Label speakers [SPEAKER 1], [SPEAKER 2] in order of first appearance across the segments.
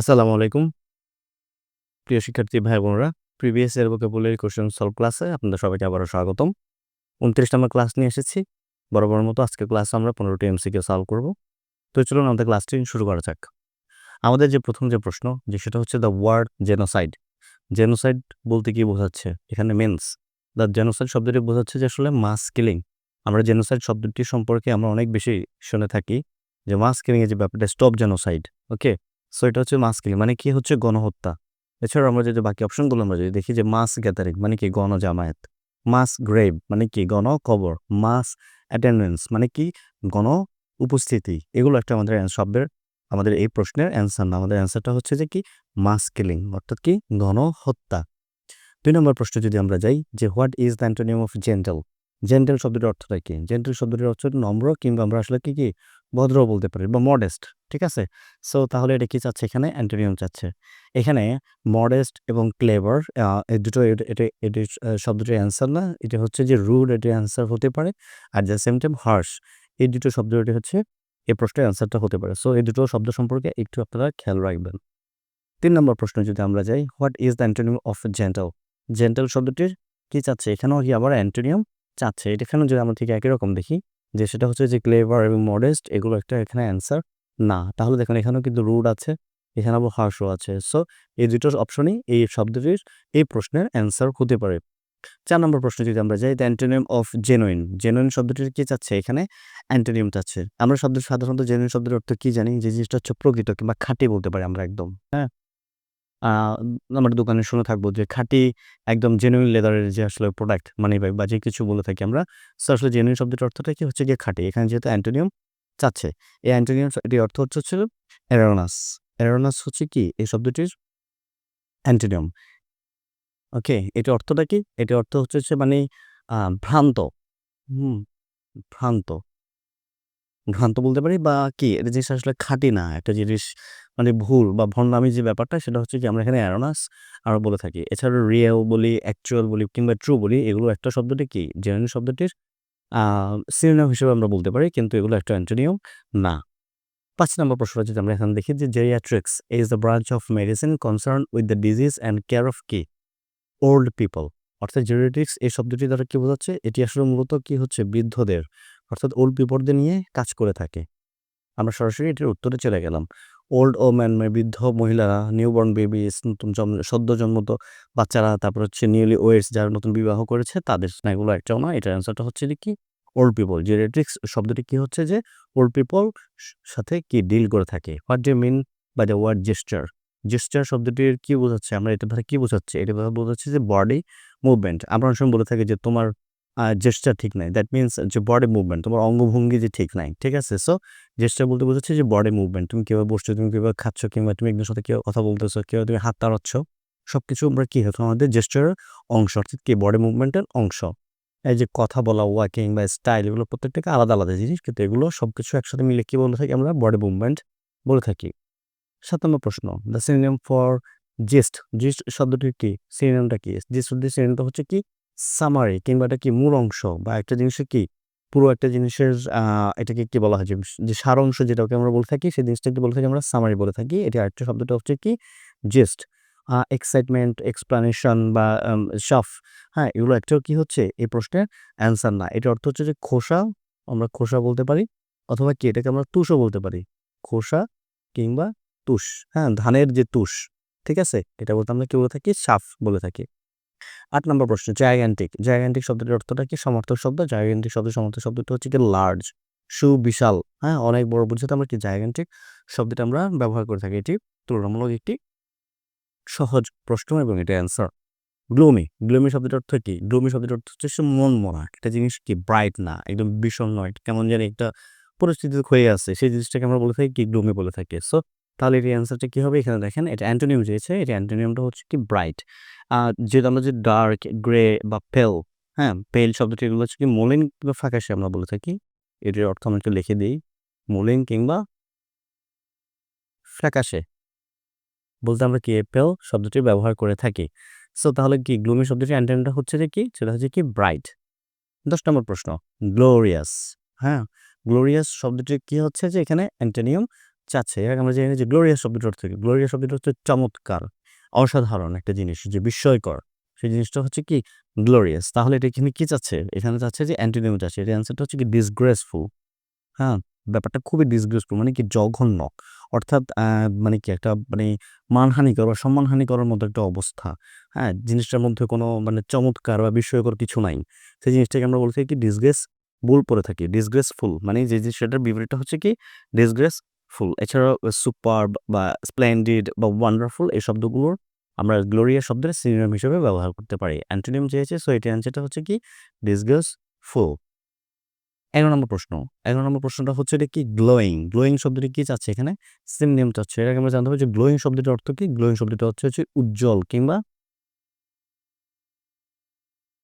[SPEAKER 1] আসসালামু আলাইকুম। প্রিয় শিক্ষার্থী ভাই বোনরা previous year vocabulary question solve ক্লাসে আপনাদের সবাইকে আবারও স্বাগতম। উনত্রিশ নম্বর ক্লাস নিয়ে এসেছি। বরাবর মতো আজকে ক্লাসে আমরা পনেরোটি এমসিকে সলভ করব। তো চলুন আমাদের ক্লাসটি শুরু করা যাক। আমাদের যে প্রথম যে প্রশ্ন, যে সেটা হচ্ছে দ্য ওয়ার্ড জেনোসাইড জেনোসাইড বলতে কি বোঝাচ্ছে? এখানে মেন্স দ্য জেনোসাইড শব্দটি বোঝাচ্ছে যে আসলে মাস কিলিং আমরা জেনোসাইড শব্দটি সম্পর্কে আমরা অনেক বেশি শুনে থাকি যে মাস কিলিং এর যে ব্যাপারটা স্টপ জেনোসাইড ওকে সো এটা হচ্ছে মাস কিলিং মানে কি হচ্ছে গণহত্যা। এছাড়াও আমরা যদি বাকি অপশনগুলো আমরা যদি দেখি যে মাস গ্যাদারিং মানে কি গণ জামায়াত মাস গ্রেভ মানে কি গণ কবর মাস অ্যাটেন্ডেন্স মানে কি গণ উপস্থিতি এগুলো একটা আমাদের শব্দের আমাদের এই প্রশ্নের অ্যান্সার না। আমাদের অ্যান্সারটা হচ্ছে যে কি মাস কিলিং অর্থাৎ কি গণহত্যা। দুই নম্বর প্রশ্ন যদি আমরা যাই যে what is the antonym of gentle? Gentle শব্দটির অর্থটা কি? জেন্টাল শব্দটির অর্থ নম্র, কিংবা আমরা আসলে কি কি ভদ্র বলতে পারি বা মডেস্ট ঠিক আছে? সো তাহলে এটা কি চাচ্ছে এখানে? অ্যান্টোনিয়াম চাচ্ছে। এখানে মডেস্ট এবং ক্লেভার এই দুটো এটা এটি শব্দটির অ্যান্সার না। এটা হচ্ছে যে রুড এটির অ্যান্সার হতে পারে আর দ্য সেম টাইম হার্শ এই দুটো শব্দটি হচ্ছে এই প্রশ্নের অ্যান্সারটা হতে পারে। সো এই দুটো শব্দ সম্পর্কে একটু আপনারা খেয়াল রাখবেন। তিন নম্বর প্রশ্ন যদি আমরা যাই what is the antonym of gentle gentle শব্দটির কি চাচ্ছে? এখানেও কি আবার অ্যান্টোনিয়াম চাচ্ছে? এটা এখানেও যদি আমরা ঠিক একই রকম দেখি যে সেটা হচ্ছে যে ক্লেভার এবং মডেস্ট এগুলো একটা এখানে অ্যান্সার না। তাহলে দেখুন, এখানেও কিন্তু রুড আছে, এখানে আবার হার্শও আছে। সো এই দুটো অপশনই এই শব্দটির এই প্রশ্নের অ্যান্সার হতে পারে। চার নম্বর প্রশ্ন যদি আমরা যাই অ্যান্টোনিয়াম অফ জেনুইন জেনুইন শব্দটির কি চাচ্ছে এখানে? অ্যান্টোনিয়াম চাচ্ছে। আমরা শব্দ সাধারণত জেনুইন শব্দের অর্থ কি জানি? যে জিনিসটা হচ্ছে প্রকৃত কিংবা খাঁটি বলতে পারি আমরা একদম হ্যাঁ? আমরা দোকানে শুনে থাকব যে খাঁটি একদম জেনুইন লেদারের যে আসলে প্রোডাক্ট মানি বা যে কিছু বলে থাকি আমরা সো আসলে জেনুইন শব্দটির অর্থটা কি হচ্ছে গিয়ে খাঁটি। এখানে যেহেতু অ্যান্টোনিয়াম চাচ্ছে, এই অ্যান্টোনিয়াম এটির অর্থ হচ্ছে ছিল অ্যারোনাস অ্যারোনাস হচ্ছে কি? এই শব্দটির অ্যান্টোনিয়াম। ওকে এটি অর্থটা কি? এটি অর্থ হচ্ছে মানে ভ্রান্ত। হুম, ভ্রান্ত। ভ্রান্ত বলতে পারি বা কি? এটা জিনিস আসলে খাঁটি না। একটা জিনিস মানে ভুল বা ভণ্ডামি যে ব্যাপারটা, সেটা হচ্ছে কি আমরা এখানে অ্যারোনাস আরও বলে থাকি। এছাড়া রিয়েল বলি, অ্যাকচুয়াল বলি কিংবা ট্রু বলি, এগুলো একটা শব্দটি কি? জেনুইন শব্দটির সিনোনিম হিসেবে আমরা বলতে পারি, কিন্তু এগুলো একটা অ্যান্টোনিয়াম না। পাঁচ নম্বর প্রশ্নটা যদি আমরা এখানে দেখি যে geriatrics is the branch of medicine concern with the disease and care of কি? ওল্ড পিপল অর্থাৎ জেরিয়াট্রিক্স এই শব্দটি দ্বারা কি বোঝাচ্ছে? এটি আসলে মূলত কি হচ্ছে? বৃদ্ধদের, অর্থাৎ ওল্ড পিপলদের নিয়ে কাজ করে থাকে। আমরা সরাসরি এটির উত্তরে চলে গেলাম। ওল্ড ও ম্যান মানে বৃদ্ধ মহিলারা নিউবর্ন বেবিস নতুন জন্ম, সদ্য জন্মত বাচ্চারা, তারপর হচ্ছে নিউলি ওয়েটস যারা নতুন বিবাহ করেছে, তাদের না একটাও না, এটার অ্যান্সারটা হচ্ছে কি? ওল্ড পিপল জেরিয়াট্রিক্স শব্দটি কি হচ্ছে যে ওল্ড পিপল সাথে কি ডিল করে থাকে? What do mean by the word gesture gesture শব্দটির কি বোঝাচ্ছে, আমরা এটা দ্বারা কি বোঝাচ্ছে? এটা দ্বারা বোঝাচ্ছে যে বডি মুভমেন্ট আমরা অনেক সময় বলে থাকি যে তোমার জেস্টার ঠিক নাই দ্যাট মিনস যে বডি মুভমেন্ট তোমার অঙ্গভঙ্গি যে ঠিক নাই, ঠিক আছে? সো জেস্টার বলতে বোঝাচ্ছে যে বডি মুভমেন্ট তুমি কীভাবে বসছো, তুমি কীভাবে খাচ্ছ, কিংবা তুমি একজনের সাথে কেউ কথা বলতেছো কেউ তুমি হাত তাড়াচ্ছ সব কিছু আমরা কী হতো আমাদের জেস্টারের অংশ, অর্থাৎ কি? বডি মুভমেন্টের অংশ। এই যে কথা বলা ওয়াকিং বা স্টাইল এগুলো প্রত্যেকটাকে আলাদা আলাদা জিনিস, কিন্তু এগুলো সব কিছু একসাথে মিলে কি বলে থাকি? আমরা বডি মুভমেন্ট বলে থাকি। সাত নম্বর প্রশ্ন। The synonym for gist gist শব্দটির কি? সিনিয়ামটা কি? জিস্ট শব্দের সিনিয়ামটা হচ্ছে কি? সামারি কিংবা এটা কি মূল অংশ, বা একটা জিনিসের কি? পুরো একটা জিনিসের এটাকে কি বলা হয়? যে সার অংশ যেটাকে আমরা বলে থাকি, সেই জিনিসটাকে বলে থাকি আমরা সামারি বলে থাকি। এটি আরেকটা শব্দটা হচ্ছে কি? জেস্ট এক্সাইটমেন্ট এক্সপ্লানেশন বা শফ হ্যাঁ এগুলো একটাও কি হচ্ছে? এই প্রশ্নের অ্যান্সার না। এটা অর্থ হচ্ছে যে খোসা, আমরা খোসা বলতে পারি, অথবা কি এটাকে আমরা তুষও বলতে পারি? খোসা কিংবা তুষ হ্যাঁ? ধানের যে তুষ, ঠিক আছে? এটা বলতে আমরা কি বলে থাকি? সাফ বলে থাকি। আট নম্বর প্রশ্ন জায়ান্টিক জায়ান্টিক শব্দটির অর্থটা কি? সমর্থক শব্দ। জায়ান্টিক শব্দ সমর্থক শব্দটা হচ্ছে কি? লার্জ সুবিশাল হ্যাঁ? অনেক বড় বুঝতে আমরা কি জায়ান্টিক শব্দটা আমরা ব্যবহার করে থাকি। এটি তুলনামূলক একটি সহজ প্রশ্ন এবং এটা অ্যান্সার গ্লোমি গ্লোমি শব্দটার অর্থ কি? গ্লোমি শব্দটার অর্থ হচ্ছে সে মন মরা একটা জিনিস কি? ব্রাইট না, একদম নয় কেমন জানি একটা পরিস্থিতি হয়ে আছে। সেই জিনিসটাকে আমরা বলে থাকি কি? গ্লোমি বলে থাকি। সো তাহলে এর অ্যান্সারটা কী হবে? এখানে দেখেন, এটা অ্যান্টোনিয়াম চেয়েছে এটা অ্যান্টোনিয়ামটা হচ্ছে কি ব্রাইট আর যেহেতু আমরা যে ডার্ক গ্রে বা পেল হ্যাঁ? পেল শব্দটি এগুলো হচ্ছে কি মলিন কিংবা ফাঁকাশে আমরা বলে থাকি। এটির অর্থ আমরা একটু লিখে দিই। মলিন কিংবা ফ্যাকাশে। বলতে আমরা কি পেল শব্দটি ব্যবহার করে থাকি? সো তাহলে কি গ্লুমি শব্দটি অ্যান্টোনিয়ামটা হচ্ছে যে কি? সেটা হচ্ছে কি ব্রাইট দশ নম্বর প্রশ্ন গ্লোরিয়াস হ্যাঁ? গ্লোরিয়াস শব্দটি কি হচ্ছে যে এখানে অ্যান্টোনিয়াম চাচ্ছে আমরা জানি যে, গ্লোরিয়াস শব্দটার অর্থ কি? গ্লোরিয়াস শব্দটা হচ্ছে চমৎকার, অসাধারণ একটা জিনিস যে, বিস্ময়কর। সেই জিনিসটা হচ্ছে কি? গ্লোরিয়াস। তাহলে এটা এখানে কি চাচ্ছে? এখানে চাচ্ছে যে, অ্যান্টোনিম চাচ্ছে। এটা অ্যান্সারটা হচ্ছে কি ডিসগ্রেসফুল হ্যাঁ? ব্যাপারটা খুবই ডিসগ্রেসফুল মানে কি, জঘন্য। অর্থাৎ মানে কি, একটা মানে মানহানিকর বা সম্মানহানিকরের মতো একটা অবস্থা। হ্যাঁ? জিনিসটার মধ্যে কোনো মানে চমৎকার বা বিস্ময়কর কিছু নাই। সেই জিনিসটাকে আমরা বলতে কি ডিসগ্রেস বুল পরে থাকি। ডিসগ্রেসফুল মানে যে সেটার বিপরীতটা হচ্ছে কি? ডিসগ্রেস ফুল এছাড়াও সুপার বা স্প্লেন্ডিড বা ওয়ান্ডারফুল এই শব্দগুলোর আমরা গ্লোরিয়া শব্দের সিনিয়ম হিসেবে ব্যবহার করতে পারি। অ্যান্টোনিয়াম চেয়েছে সো এটি অ্যান্সারটা হচ্ছে কি? ডিসগ্রেস ফুল এগারো নম্বর প্রশ্ন। এগারো নম্বর প্রশ্নটা হচ্ছে এটা কি? গ্লোয়িং গ্লোয়িং শব্দটি কি চাচ্ছে এখানে? সিমনিয়াম চাচ্ছে এটাকে আমরা জানতে পারি যে গ্লোয়িং শব্দটির অর্থ কি? গ্লোয়িং শব্দটি হচ্ছে হচ্ছে উজ্জ্বল কিংবা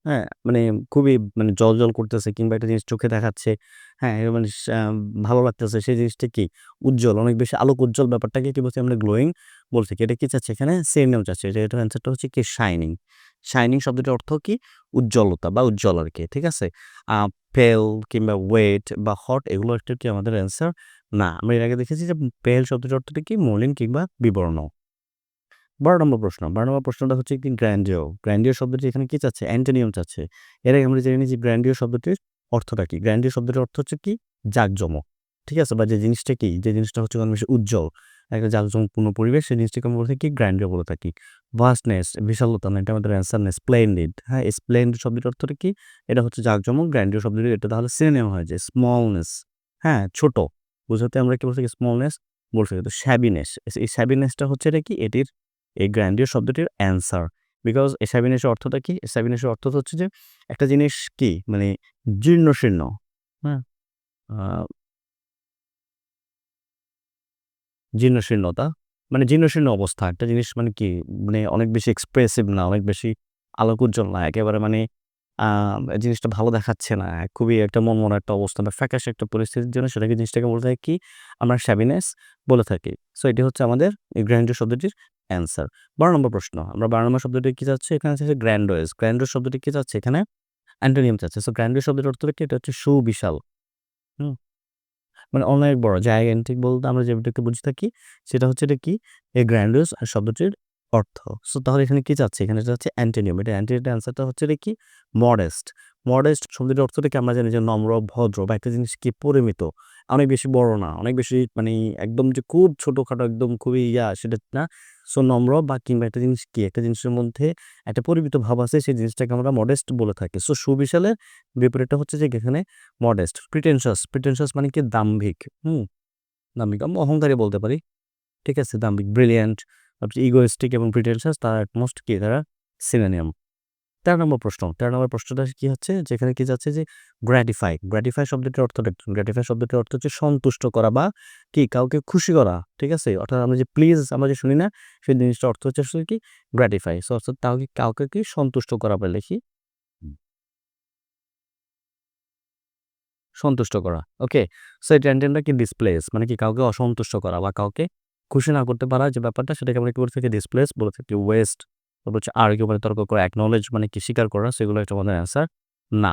[SPEAKER 1] হ্যাঁ, মানে খুবই মানে জল করতেছে কিংবা একটা জিনিস চোখে দেখাচ্ছে। হ্যাঁ, মানে ভালো লাগতেছে সেই জিনিসটা কি? উজ্জ্বল, অনেক বেশি আলোক উজ্জ্বল ব্যাপারটাকে কি বলছি আমরা গ্লোয়িং বলছি কি? এটা কি চাচ্ছে এখানে? সিনোনিম চাচ্ছে। এটা এটার অ্যান্সারটা হচ্ছে কি? শাইনিং। শাইনিং শব্দটির অর্থ কি? উজ্জ্বলতা বা উজ্জ্বল আরকি। ঠিক আছে? পেল কিংবা ওয়েট বা হট এগুলো একটা কি আমাদের অ্যান্সার না। আমরা এর আগে দেখেছি যে পেল শব্দটির অর্থটা কি? মলিন কিংবা বিবর্ণ। বারো নম্বর প্রশ্ন, বারো নম্বর প্রশ্নটা হচ্ছে কি গ্র্যান্ডিও। গ্র্যান্ডিও শব্দটি এখানে কি চাচ্ছে? অ্যান্টোনিয়াম চাচ্ছে। এর আগে আমরা জেনে নিয়েছি গ্র্যান্ডিও শব্দটির অর্থটা কি। গ্র্যান্ডিও শব্দটির অর্থ হচ্ছে কি? জাকজমক। ঠিক আছে? বা যে জিনিসটা কি? যে জিনিসটা হচ্ছে অনেক বেশি উজ্জ্বল। একটা জাকজমকপূর্ণ পরিবেশ, সেই জিনিসটাকে আমরা বলতে কি? গ্র্যান্ডিও বলে থাকি। ভাস্টনেস, বিশালতা না এটা আমাদের অ্যান্সার নেই স্প্লেন্ডিড হ্যাঁ স্প্লেন্ডিড শব্দটির অর্থটা কি? এটা হচ্ছে জাকজমক, গ্র্যান্ডিও শব্দটি এটা তাহলে সিনেমা হয়ে যায় স্মলনেস হ্যাঁ ছোট। বুঝাতে আমরা কি বলছি স্মলনেস বলছি। তো শ্যাবিনেস এই শ্যাবিনেসটা হচ্ছে এটা কি? এটির এই গ্র্যান্ডিয়ার শব্দটির অ্যান্সার। বিকজ এসাবিনেসের অর্থটা কি? এসাবিনেসের অর্থ হচ্ছে যে, একটা জিনিস কি? মানে জীর্ণ শীর্ণ। হ্যাঁ? জীর্ণ শীর্ণতা। মানে জীর্ণ শীর্ণ অবস্থা। একটা জিনিস মানে কি? মানে অনেক বেশি এক্সপ্রেসিভ না, অনেক বেশি আলোক উজ্জ্বল না। একেবারে মানে জিনিসটা ভালো দেখাচ্ছে না। খুবই একটা মনমরা একটা অবস্থা বা ফ্যাকাশ একটা পরিস্থিতির জন্য সেটাকে জিনিসটাকে বলতে হয় কি আমরা শ্যাবিনেস বলে থাকি। সো এটি হচ্ছে আমাদের এই গ্র্যান্ডিয়ার শব্দটির অ্যান্সার বারো নম্বর প্রশ্ন, আমরা বারো নম্বর শব্দটি কী চাচ্ছে? এখানে আছে গ্র্যান্ডোয়েস গ্র্যান্ডোয়েস শব্দটি কী চাচ্ছে? এখানে অ্যান্টোনিয়াম চাচ্ছে। সো গ্র্যান্ডোয়েস শব্দের অর্থ কি? এটা হচ্ছে সুবিশাল। হুম? মানে অনেক বড় জায়গান্টিক বলতে আমরা যেটাকে বুঝে থাকি, সেটা হচ্ছে এটা কি? এই গ্র্যান্ডোয়েস শব্দটির অর্থ। সো তাহলে এখানে কি চাচ্ছে? এখানে এটা হচ্ছে অ্যান্টোনিয়াম এটা অ্যান্টোনিয়াম অ্যান্সারটা হচ্ছে এটা কি? মডেস্ট মডেস্ট শব্দটির অর্থটা কি? আমরা জানি যে নম্র, ভদ্র বা একটা জিনিস কি? পরিমিত। অনেক বেশি বড় না, অনেক বেশি মানে একদম যে খুব ছোটোখাটো, একদম খুবই ইয়া, সেটা না। সো নম্র বা কিংবা একটা জিনিস কি? একটা জিনিসের মধ্যে একটা পরিমিত ভাব আছে, সেই জিনিসটাকে আমরা মডেস্ট বলে থাকি। সো সুবিশালের বিপরীতটা হচ্ছে যে এখানে মডেস্ট প্রিটেনশাস প্রিটেনশাস মানে কি? দাম্ভিক, হুম? দাম্ভিক আমরা অহংকারী বলতে পারি। ঠিক আছে? দাম্ভিক ব্রিলিয়েন্ট ইগোয়েস্টিক এবং প্রিটেনশাস তারা অ্যাটমোস্ট কি? তারা সিনোনিয়াম তেরো নম্বর প্রশ্ন। তেরো নম্বর প্রশ্নটা কি হচ্ছে? যেখানে কি যাচ্ছে যে গ্র্যাটিফাই গ্র্যাটিফাই শব্দটির অর্থ গ্র্যাটিফাই শব্দটির অর্থ হচ্ছে সন্তুষ্ট করা বা কি? কাউকে খুশি করা, ঠিক আছে? অর্থাৎ আমরা যে প্লিজ আমরা যে শুনি না, সেই জিনিসটা অর্থ হচ্ছে আসলে কি? গ্র্যাটিফাই সো অর্থাৎ কাউকে কাউকে কি সন্তুষ্ট করা বলে লিখি? সন্তুষ্ট করা ওকে সো এই টেন্টেনটা কি ডিসপ্লেস মানে কি কাউকে অসন্তুষ্ট করা বা কাউকে খুশি না করতে পারা যে ব্যাপারটা, সেটাকে আমরা কি বলে থাকি? ডিসপ্লেস বলে থাকি ওয়েস্ট তারপর হচ্ছে আর্গিউ মানে তর্ক করা অ্যাকনোলেজ মানে কি স্বীকার করা, সেগুলো একটা আমাদের অ্যান্সার না।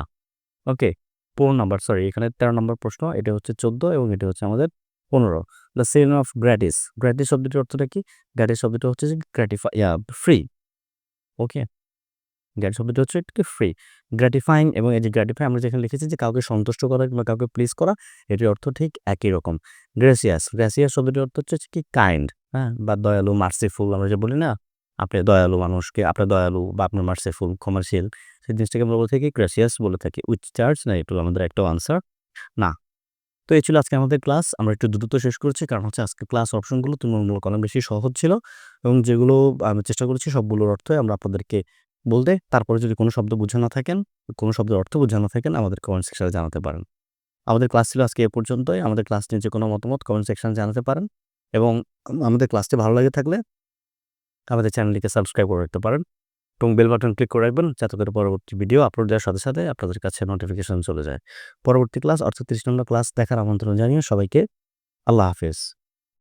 [SPEAKER 1] ওকে পনেরো নাম্বার সরি এখানে তেরো নম্বর প্রশ্ন, এটা হচ্ছে চোদ্দ এবং এটা হচ্ছে আমাদের পনেরো। The sale of gratis gratis শব্দটির অর্থটা কি? গ্র্যাটিস শব্দটি হচ্ছে যে গ্র্যাটিফাই ফ্রি ওকে গ্র্যাট শব্দটি হচ্ছে একটু ফ্রি গ্র্যাটিফাইং এবং এই যে গ্র্যাটিফাই আমরা যেখানে লিখেছি যে কাউকে সন্তুষ্ট করা কিংবা কাউকে প্লিজ করা, এটির অর্থ ঠিক একই রকম। গ্রেসিয়াস গ্রেসিয়াস শব্দটির অর্থ হচ্ছে কি কাইন্ড হ্যাঁ বা দয়ালু মার্সিফুল আমরা যে বলি না আপনি দয়ালু মানুষকে, আপনার দয়ালু বা আপনার মার্সিফুল কমার্শিয়াল সেই জিনিসটাকে আমরা বলে থাকি গ্রেসিয়াস বলে থাকি উইচ চার্জ না একটু আমাদের একটা আনসার না। তো এই ছিল আজকে আমাদের ক্লাস আমরা একটু দ্রুত শেষ করছি, কারণ হচ্ছে আজকে ক্লাস অপশনগুলো তুলনামূলক অনেক বেশি সহজ ছিল এবং যেগুলো আমি চেষ্টা করেছি সবগুলোর অর্থ আমরা আপনাদেরকে বলতে, তারপরে যদি কোনো শব্দ বুঝে না থাকেন, কোনো শব্দের অর্থ বুঝে না থাকেন, আমাদের কমেন্ট সেকশনে জানাতে পারেন। আমাদের ক্লাস ছিল আজকে এ পর্যন্তই, আমাদের ক্লাস নিয়ে যে কোনো মতামত কমেন্ট সেকশনে জানাতে পারেন এবং আমাদের ক্লাসটি ভালো লাগে থাকলে আমাদের চ্যানেলটিকে সাবস্ক্রাইব করে রাখতে পারেন এবং বেল বাটন ক্লিক করে রাখবেন যাতে করে পরবর্তী ভিডিও আপলোড দেওয়ার সাথে সাথে আপনাদের কাছে নোটিফিকেশন চলে যায়। পরবর্তী ক্লাস অর্থাৎ ত্রিশ নম্বর ক্লাস দেখার আমন্ত্রণ জানিয়ে সবাইকে আল্লাহ হাফেজ।